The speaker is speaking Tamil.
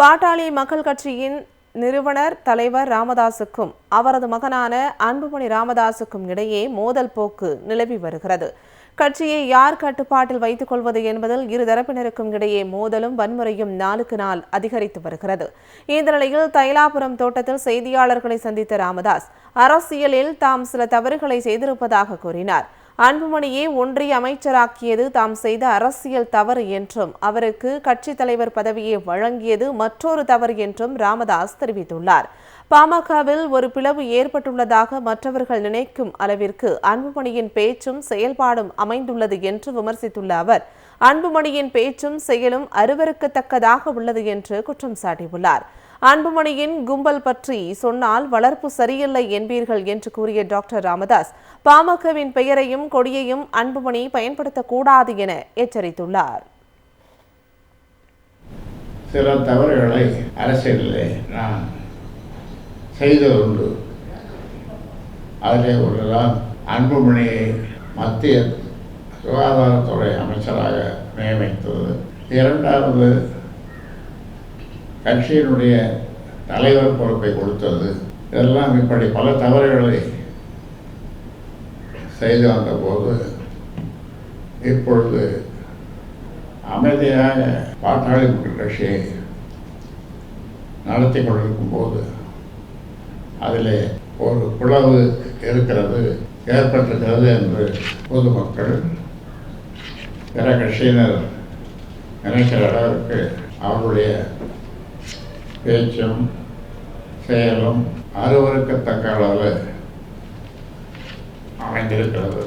பாட்டாளி மக்கள் கட்சியின் நிறுவனர் தலைவர் ராமதாசுக்கும் அவரது மகனான அன்புமணி ராமதாசுக்கும் இடையே மோதல் போக்கு நிலவி வருகிறது. கட்சியை யார் கட்டுப்பாட்டில் வைத்துக் கொள்வது என்பதில் இரு தரப்பினருக்கும் இடையே மோதலும் வன்முறையும் நாளுக்கு நாள் அதிகரித்து வருகிறது. இந்த நிலையில் தைலாபுரம் தோட்டத்தில் செய்தியாளர்களை சந்தித்த ராமதாஸ் அரசியலில் தாம் சில தவறுகளை செய்திருப்பதாக கூறினார். அன்புமணியை ஒன்றிய அமைச்சராக்கியது தாம் செய்த அரசியல் தவறு என்றும் அவருக்கு கட்சித் தலைவர் பதவியை வழங்கியது மற்றொரு தவறு என்றும் ராமதாஸ் தெரிவித்துள்ளார். பாமகவில் ஒரு பிளவு ஏற்பட்டுள்ளதாக மற்றவர்கள் நினைக்கும் அளவிற்கு அன்புமணியின் பேச்சும் செயல்பாடும் அமைந்துள்ளது என்று விமர்சித்துள்ள அவர் அன்புமணியின் பேச்சும் செயலும் அருவருக்கத்தக்கதாக உள்ளது என்று குற்றம் சாட்டியுள்ளார். அன்புமணியின் கும்பல் பற்றி சொன்னால் வளர்ப்பு சரியில்லை என்பீர்கள் என்று கூறிய டாக்டர் ராமதாஸ் பாமகவின் பெயரையும் கொடியையும் அன்புமணி பயன்படுத்தக்கூடாது என எச்சரித்துள்ளார். சில தவறுகளை அரசியலில் நான் செய்தது உண்டு அதிலே ஒன்றுதான் அன்புமணியை மத்திய சுகாதாரத்துறை அமைச்சராக நியமித்தது. இரண்டாவது கட்சியினுடைய தலைவர் பொறுப்பை கொடுத்தது. இதெல்லாம் இப்படி பல தவறுகளை செய்து வந்தபோது இப்பொழுது அமைதியாக பாட்டாளி கட்சியை நடத்தி கொண்டிருக்கும் போது அதில் ஒரு பிளவு இருக்கிறது ஏற்பட்டிருக்கிறது என்று பொதுமக்கள் பிற கட்சியினர் நினைக்கிற அளவிற்கு அவருடைய பேச்சும் செயலும் அருவருக்கத்தக்க அளவில் அமைந்திருக்கிறது.